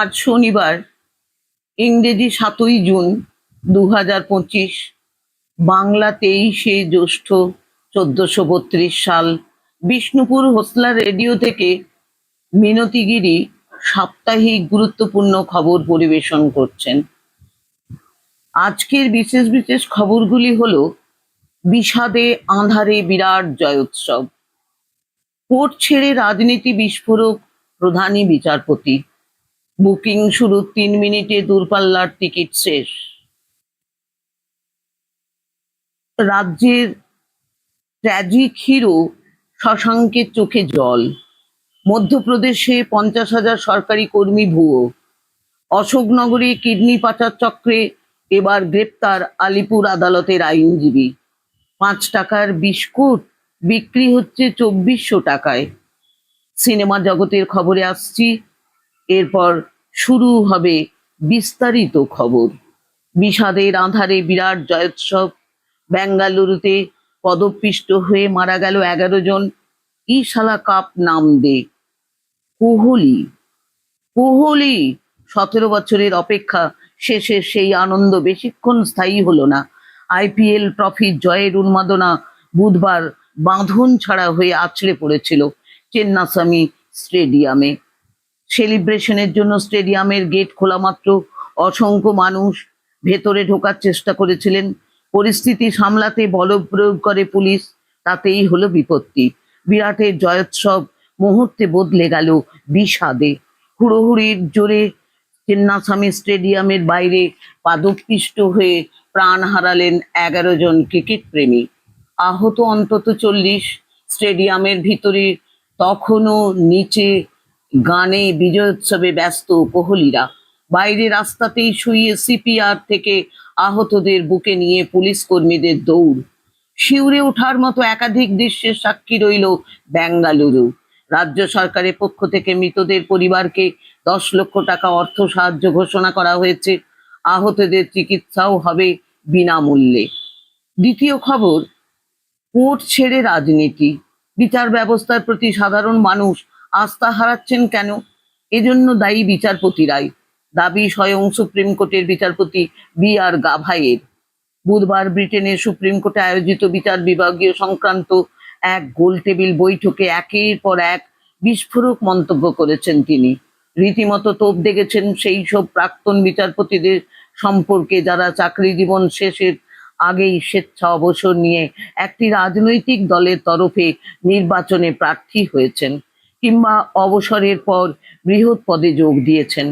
আজ শনিবার, ইংরেজি সাতই জুন দু হাজার পঁচিশ, বাংলা তেইশে জ্যৈষ্ঠ চোদ্দশো বত্রিশ সাল, বিষ্ণুপুর হোসলা রেডিও থেকে মিনতিগিরি সাপ্তাহিক গুরুত্বপূর্ণ খবর পরিবেশন করছেন। আজকের বিশেষ বিশেষ খবরগুলি হল, বিষাদে আঁধারে বিরাট জয়োৎসব, কোর্ট ছেড়ে রাজনীতি বিস্ফোরক প্রধানী বিচারপতি বুকিং শুরু তিন মিনিটে দূরপাল্লার টিকিট শেষ। রাজ্যের ট্র্যাজিক হিরো শশাঙ্কের চোখে জল। মধ্যপ্রদেশে পঞ্চাশ হাজার সরকারি কর্মী ভুয়ো। অশোকনগরে কিডনি পাচার চক্রে এবার গ্রেপ্তার আলিপুর আদালতের আইনজীবী। পাঁচ টাকার বিস্কুট বিক্রি হচ্ছে চব্বিশশো টাকায়। সিনেমা জগতের খবরে আসছি এরপর শুরু হবে বিস্তারিত খবর। বিষাদের আধারে বিরাট জয়োৎসব। বেঙ্গালুরুতে পদপিষ্ট হয়ে মারা গেল এগারো জন। ইশালা কাপ নাম দে। কোহলি। কোহলি, সতেরো বছরের অপেক্ষা শেষে সেই আনন্দ বেশিক্ষণ স্থায়ী হলো না। আইপিএল ট্রফির জয়ের উন্মাদনা বুধবার বাঁধন ছাড়া হয়ে আছড়ে পড়েছিল। চেন্নাস্বামী স্টেডিয়ামে। সেলিব্রেশনের জন্য স্টেডিয়ামের গেট খোলা মাত্র। অসংখ্য মানুষ ভেতরে ঢোকার চেষ্টা করেছিলেন। পরিস্থিতি সামলাতে বল প্রয়োগ করে পুলিশ, তাতেই হলো বিপত্তি। বিরাটের জয়োৎসব মুহূর্তে বদলে গেল বিষাদে। হুড়োহুড়ির জোরে চেন্নাস্বামী স্টেডিয়ামের বাইরে পাদপিষ্ট হয়ে প্রাণ হারালেন এগারো জন ক্রিকেট প্রেমী আহত অন্তত চল্লিশ। স্টেডিয়ামের ভিতরে তখনও নিচে গানে বিজয়োৎসবে ব্যস্ত কোহলিরা। বাইরে রাস্তাতেই শুয়ে সিপিআর থেকে আহতদের বুকে নিয়ে পুলিশ কর্মীদের দৌড়। শিউরে ওঠার মতো একাধিক দৃশ্যের সাক্ষী রইল বেঙ্গালুরু রাজ্য সরকারের পক্ষ থেকে মৃতদের পরিবারকে দশ লক্ষ টাকা অর্থ সাহায্য ঘোষণা করা হয়েছে। আহতদের চিকিৎসাও হবে বিনামূল্যে। দ্বিতীয় খবর, কোর্ট ছেড়ে রাজনীতি। বিচার ব্যবস্থার প্রতি সাধারণ মানুষ আস্থা হারাচ্ছেন কেন? এজন্য দায়ী বিচারপতিরাই। দাবি স্বয়ং সুপ্রিম কোর্টের বিচারপতি বি আর গাভাইয়ের। বুধবার ব্রিটেনের সুপ্রিম কোর্টে আয়োজিত বিচার বিভাগীয় সংক্রান্ত এক গোলটেবিল বৈঠকে একের পর এক বিস্ফোরক মন্তব্য করেছেন তিনি। রীতিমতো তোপ দেখেছেন সেই সব প্রাক্তন বিচারপতিদের সম্পর্কে যারা চাকরি জীবন শেষের আগেই স্বেচ্ছা অবসর নিয়ে একটি রাজনৈতিক দলের তরফে নির্বাচনে প্রার্থী হয়েছেন। কিংবা অবসরের পর বৃহৎ পদে যোগ দিয়েছেন।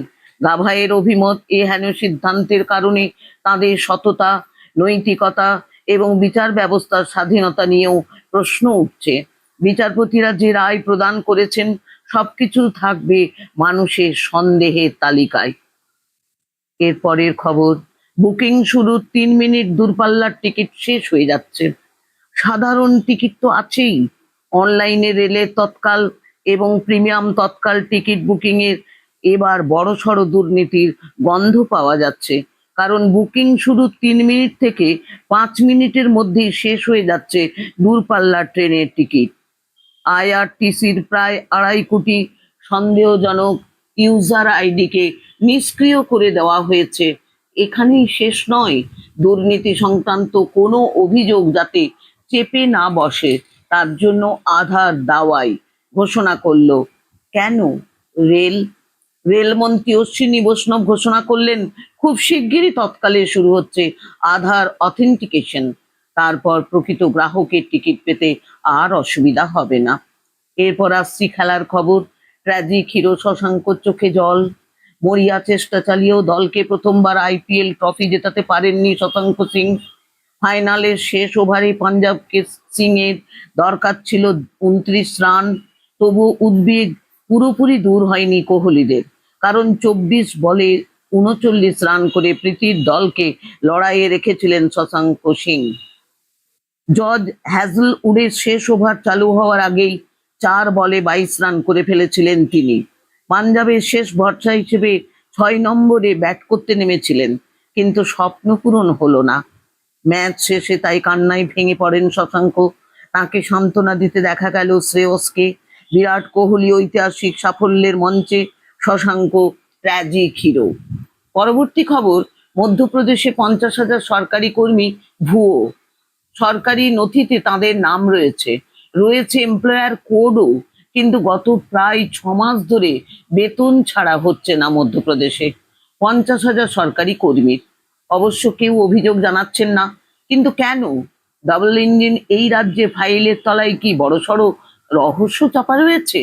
গাভাইয়ের অভিমত এ হেন সিদ্ধান্তের কারণে তাদের সততা, নৈতিকতা এবং বিচার ব্যবস্থার স্বাধীনতা নিয়েও প্রশ্ন উঠছে। বিচারপতিরা যে রায় প্রদান করেছেন, সবকিছু থাকবে মানুষের সন্দেহের তালিকায়। এরপরের খবর, বুকিং শুরু তিন মিনিট দূরপাল্লার টিকিট শেষ হয়ে যাচ্ছে। সাধারণ টিকিট তো আছেই। অনলাইনে রেলের তৎকাল এবং প্রিমিয়াম তৎকাল টিকিট বুকিং এর এবার বড়সড় দুর্নীতির গন্ধ পাওয়া যাচ্ছে। কারণ বুকিং শুরু তিন মিনিট থেকে পাঁচ মিনিটের মধ্যেই শেষ হয়ে যাচ্ছে দূরপাল্লার ট্রেনের টিকিট। আইআরটিসির প্রায় আড়াই কোটি সন্দেহজনক ইউজার আইডিকে নিষ্ক্রিয় করে দেওয়া হয়েছে। এখানেই শেষ নয়, দুর্নীতি সংক্রান্ত কোনো অভিযোগ যাতে চেপে না বসে, তার জন্য আধার দাওয়াই। ঘোষণা করল। কেন? রেল রেলমন্ত্রী অশ্বিনী বৈষ্ণব ঘোষণা করলেন, খুব শিগগিরই তৎকালে শুরু হচ্ছে আধার অথেন্টিকেশন তারপর প্রকৃত গ্রাহকের টিকিট পেতে আর অসুবিধা হবে না। এরপর আসছি খেলার খবর। ট্র্যাজিক হিরো শশাঙ্কর চোখে জল। মরিয়া চেষ্টা চালিয়েও দলকে প্রথমবার আইপিএল ট্রফি জেতাতে পারেননি শশাঙ্ক সিং। ফাইনালের শেষ ওভারে পাঞ্জাবকে সিং এর দরকার ছিল উনত্রিশ রান। তবু উদ্বেগ পুরোপুরি দূর হয়নি কোহলিদের। কারণ চব্বিশ বলে উনচল্লিশ রান করে প্রীতির দলকে লড়াইয়ে রেখেছিলেন শশাঙ্ক সিং। জর্জ হ্যাজল উডের শেষ ওভার চালু হওয়ার আগেই চার বলে বাইশ রান করে ফেলেছিলেন তিনি। পাঞ্জাবের শেষ ভরসা হিসেবে ছয় নম্বরে ব্যাট করতে নেমেছিলেন, কিন্তু স্বপ্ন পূরণ হলো না। ম্যাচ শেষে তাই কান্নায় ভেঙে পড়েন শশাঙ্ক। তাকে সান্ত্বনা দিতে দেখা গেল শ্রেয়সকে। বিরাট কোহলি ঐতিহাসিক সাফল্যের মঞ্চে শশাঙ্ক ট্র্যাজিক হিরো পরবর্তী খবর, মধ্যপ্রদেশে পঞ্চাশ হাজার সরকারি কর্মী ভুয়ো। সরকারি নথিতে তাদের নাম রয়েছে। রয়েছে এমপ্লয়ার কোডও কিন্তু গত প্রায় ছ মাস ধরে বেতন ছাড়া হচ্ছে না মধ্যপ্রদেশে। পঞ্চাশ হাজার সরকারি কর্মীর। অবশ্য কেউ অভিযোগ জানাচ্ছেন না, কিন্তু কেন? ডাবল ইঞ্জিন এই রাজ্যে ফাইলের তলায় কি বড়সড় রহস্য চাপা রয়েছে।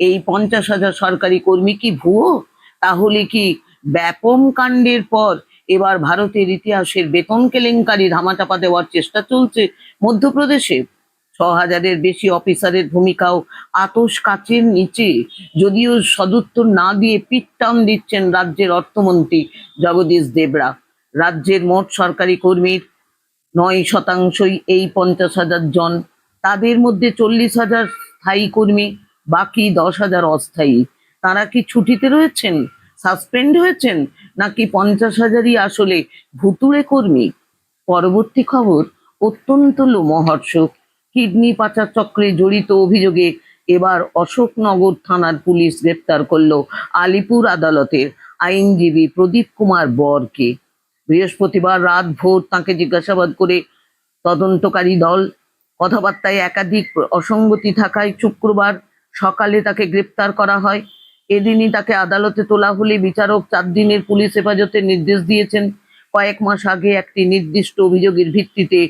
এই পঞ্চাশ হাজার সরকারি কর্মী কি ভুয়ো? তাহলে কি ব্যাপম কাণ্ডের পর এবার ভারতের ইতিহাসের বেতন কেলেঙ্কারি ধামাচাপা দেওয়ার চেষ্টা চলছে মধ্যপ্রদেশে? ছ হাজারের বেশি অফিসারের ভূমিকাও আতস কাচের নিচে। যদিও সদুত্তর না দিয়ে পিটটান দিচ্ছেন রাজ্যের অর্থমন্ত্রী জগদীশ দেবরা। রাজ্যের মোট সরকারি কর্মীর নয় শতাংশই এই পঞ্চাশ হাজার জন। তাদের মধ্যে চল্লিশ হাজার স্থায়ী কর্মী, বাকি দশ হাজার অস্থায়ী। তারা কি ছুটিতে রয়েছেন? সাসপেন্ড হয়েছেন? নাকি পঞ্চাশ হাজারই আসলে ভুতুড়ে কর্মী? পরবর্তী খবর, অত্যন্ত লোমহর্ষক। কিডনি পাচার চক্রে জড়িত অভিযোগে এবার অশোকনগর থানার পুলিশ গ্রেপ্তার করল আলিপুর আদালতের আইনজীবী প্রদীপ কুমার বরকে। বৃহস্পতিবার রাত ভোর তাকে জিজ্ঞাসাবাদ করে তদন্তকারী দল কথাবার্তায় একাধিক অসঙ্গতি থাকায় শুক্রবার সকালে তাকে গ্রেপ্তার করা হয়। এদিনই তাকে আদালতে তোলা হলে বিচারক চার দিনের পুলিশ হেফাজতের নির্দেশ দিয়েছেন। কয়েক মাস আগে একটি নির্দিষ্ট অভিযোগের ভিত্তিতে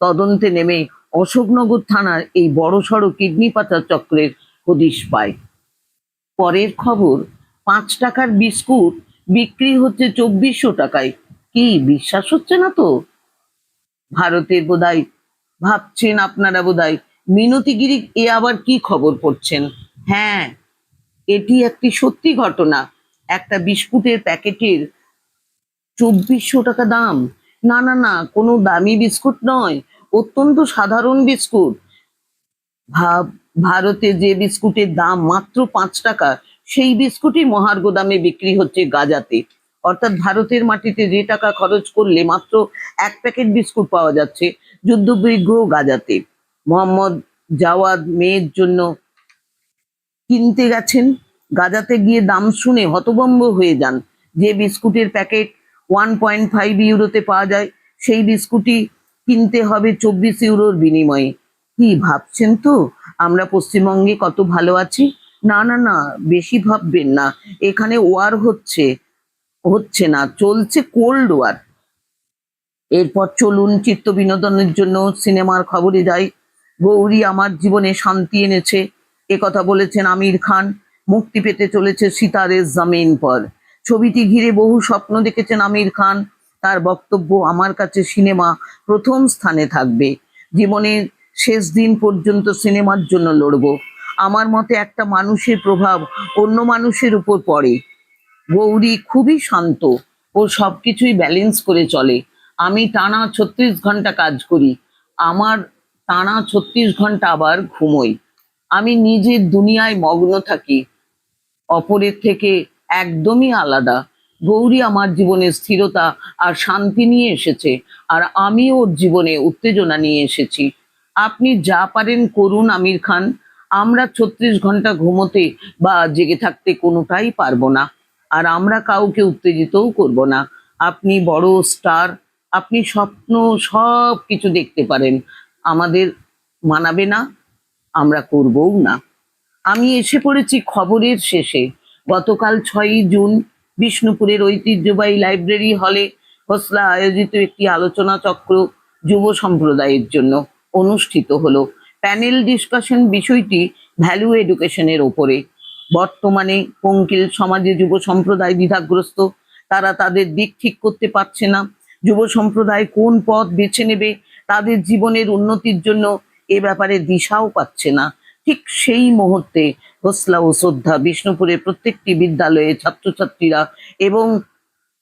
তদন্তে নেমে অশোকনগর থানার এই বড়সড় কিডনি পাচার চক্রের হদিশ পায়। পরের খবর, পাঁচ টাকার বিস্কুট বিক্রি হচ্ছে চব্বিশশো টাকায়। কি বিশ্বাস হচ্ছে না তো? ভারতের বোধহয় ভাবছেন আপনারা বোধহয় মিনতিগিরি, এ আবার কি খবর পড়ছেন হ্যাঁ এটি একটি সত্যি ঘটনা। একটা বিস্কুটের প্যাকেটের চব্বিশশো টাকা দাম। না না না, কোনো দামি বিস্কুট নয়, অত্যন্ত সাধারণ বিস্কুট। ভাব, ভারতে যে বিস্কুটের দাম মাত্র পাঁচ টাকা, সেই বিস্কুটই মহার্ঘ দামে বিক্রি হচ্ছে গাজাতে। অর্থাৎ ভারতের মাটিতে যে টাকা খরচ করলে মাত্র এক প্যাকেট বিস্কুট পাওয়া যাচ্ছে যুদ্ধবিগ্রহ গাজাতে। মোহাম্মদ জাওয়াদ মেয়ের জন্য কিনতে গেছেন। গাজাতে গিয়ে দাম শুনে হতভম্ব হয়ে যান। যে বিস্কুটের প্যাকেট ওয়ান পয়েন্ট ফাইভ ইউরোতে পাওয়া যায়, সেই বিস্কুটই কিনতে হবে চব্বিশ ইউরোর বিনিময়ে। কি ভাবছেন তো? আমরা পশ্চিমবঙ্গে কত ভালো আছি? না না না, বেশি ভাববেন না। এখানে ওয়ার হচ্ছে। হচ্ছে না, চলছে কোল্ড ওয়ার এরপর চলুন চিত্ত বিনোদনের জন্য সিনেমার খবরে যাই। গৌরী আমার জীবনে শান্তি এনেছে। এ কথা বলেছেন আমির খান। মুক্তি পেতে চলেছে সিতারে জামিন পর। ছবিটি ঘিরে বহু স্বপ্ন দেখেছেন আমির খান। তার বক্তব্য আমার কাছে সিনেমা প্রথম স্থানে থাকবে। জীবনের শেষ দিন পর্যন্ত সিনেমার জন্য লড়বো। আমার মতে একটা মানুষের প্রভাব অন্য মানুষের উপর পড়ে। গৌরী খুবই শান্ত। ও সবকিছুই ব্যালেন্স করে চলে। আমি টানা ছত্রিশ ঘণ্টা কাজ করি। আমার টানা ছত্রিশ ঘণ্টা আবার ঘুমোই। আমি নিজের দুনিয়ায় মগ্ন থাকি। অপরের থেকে একদমই আলাদা। গৌরী আমার জীবনে স্থিরতা আর শান্তি নিয়ে এসেছে। আর আমি ওর জীবনে উত্তেজনা নিয়ে এসেছি। আপনি যা পারেন করুন, আমির খান। আমরা ছত্রিশ ঘণ্টা ঘুমোতে বা জেগে থাকতে কোনোটাই পারব না। আর আমরা কাউকে উত্তেজিতও করব না। আপনি বড় স্টার, আপনি স্বপ্ন সব কিছু দেখতে পারেন। আমাদের মানাবে না, আমরা করবও না। আমি এসে পড়েছি খবরের শেষে। গতকাল ছয়ই জুন বিষ্ণুপুরের ঐতিহ্যবাহী লাইব্রেরি হলে হোসলা আয়োজিত একটি আলোচনা চক্র যুব সম্প্রদায়ের জন্য অনুষ্ঠিত হলো। প্যানেল ডিসকাশন বিষয়টি ভ্যালু এডুকেশনের ওপরে। বর্তমানে পঙ্কিল সমাজে যুব সম্প্রদায় দ্বিধাগ্রস্ত। তারা তাদের দিক ঠিক করতে পারছে না। যুব সম্প্রদায় কোন পথ বেছে নেবে? তাদের জীবনের উন্নতির জন্য এ ব্যাপারে দিশাও পাচ্ছে না। ঠিক সেই মুহূর্তে হোসলা ও শ্রদ্ধা বিষ্ণুপুরের প্রত্যেকটি বিদ্যালয়ে ছাত্রছাত্রীরা এবং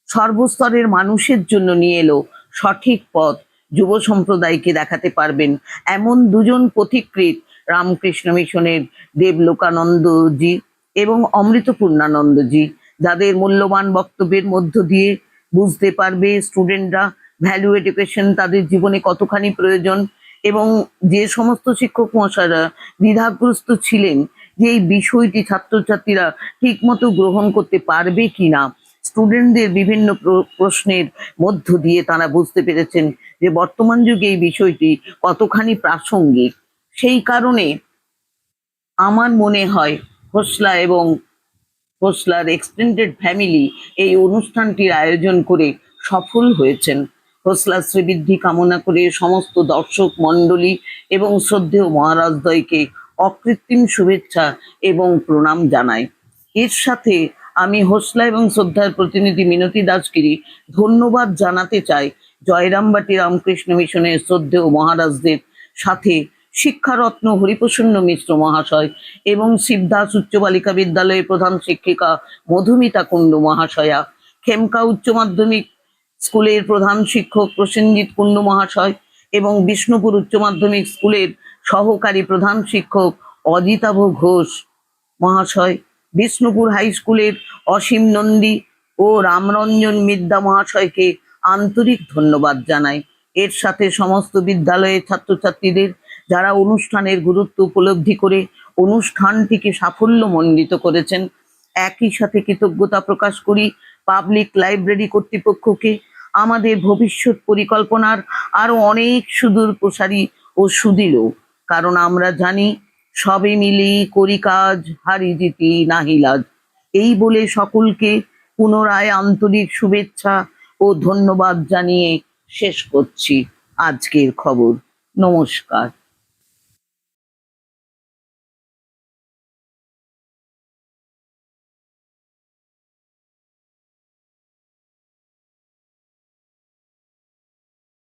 সর্বস্তরের মানুষের জন্য নিয়ে এলো সঠিক পথ যুব সম্প্রদায়কে দেখাতে পারবেন। এমন দুজন পথিকৃত রামকৃষ্ণ মিশনের দেবলোকানন্দজি এবং অমৃত পূর্ণানন্দজি, যাদের মূল্যবান বক্তব্যের মধ্য দিয়ে বুঝতে পারবে স্টুডেন্টরা ভ্যালু এডুকেশন তাদের জীবনে কতখানি প্রয়োজন এবং যে সমস্ত শিক্ষক মশাইরা দ্বিধাগ্রস্ত ছিলেন যে এই বিষয়টি ছাত্রছাত্রীরা ঠিকমতো গ্রহণ করতে পারবে কিনা স্টুডেন্টদের বিভিন্ন প্র- প্রশ্নের মধ্য দিয়ে তারা বুঝতে পেরেছেন যে বর্তমান যুগে এই বিষয়টি কতখানি প্রাসঙ্গিক। সেই কারণে আমার মনে হয় হোসলা এবং হোসলার এক্সটেন্ডেড ফ্যামিলি এই অনুষ্ঠানটির আয়োজন করে সফল হয়েছেন। হোসলা শ্রীবৃদ্ধি কামনা করে সমস্ত দর্শক মণ্ডলী এবং শ্রদ্ধেয় মহারাজদ্বয়কে অকৃত্রিম শুভেচ্ছা এবং প্রণাম জানাই। এর সাথে আমি হোসলা এবং শ্রদ্ধার প্রতিনিধি মিনতি দাসগিরি ধন্যবাদ জানাতে চাই। জয়রামবাটি রামকৃষ্ণ মিশনের শ্রদ্ধেয় মহারাজদের সাথে শিক্ষারত্ন হরিপ্রসন্ন মিশ্র মহাশয় এবং শিবদাস উচ্চ বালিকা বিদ্যালয়ের প্রধান শিক্ষিকা মধুমিতা কুণ্ডু মহাশয়া, খেমকা উচ্চ মাধ্যমিক স্কুলের প্রধান শিক্ষক প্রসেনজিৎ কুণ্ডু মহাশয় এবং বিষ্ণুপুর উচ্চ মাধ্যমিক স্কুলের সহকারী প্রধান শিক্ষক অজিতাভ ঘোষ মহাশয়, বিষ্ণুপুর হাই স্কুলের অসীম নন্দী ও রামরঞ্জন মিদ্যা মহাশয়কে আন্তরিক ধন্যবাদ জানাই। এর সাথে সমস্ত বিদ্যালয়ের ছাত্রছাত্রীদের যারা অনুষ্ঠানের গুরুত্ব উপলব্ধি করে অনুষ্ঠানটিকে সাফল্যমণ্ডিত করেছেন। একই সাথে কৃতজ্ঞতা প্রকাশ করি পাবলিক লাইব্রেরি কর্তৃপক্ষকে। আমাদের ভবিষ্যৎ পরিকল্পনার আরও অনেক সুদূর প্রসারী ও সুদৃঢ় কারণ আমরা জানি সবে মিলি করি কাজ, হারি জিতি নাহিলাজ এই বলে সকলকে পুনরায় আন্তরিক শুভেচ্ছা ও ধন্যবাদ জানিয়ে শেষ করছি আজকের খবর। নমস্কার।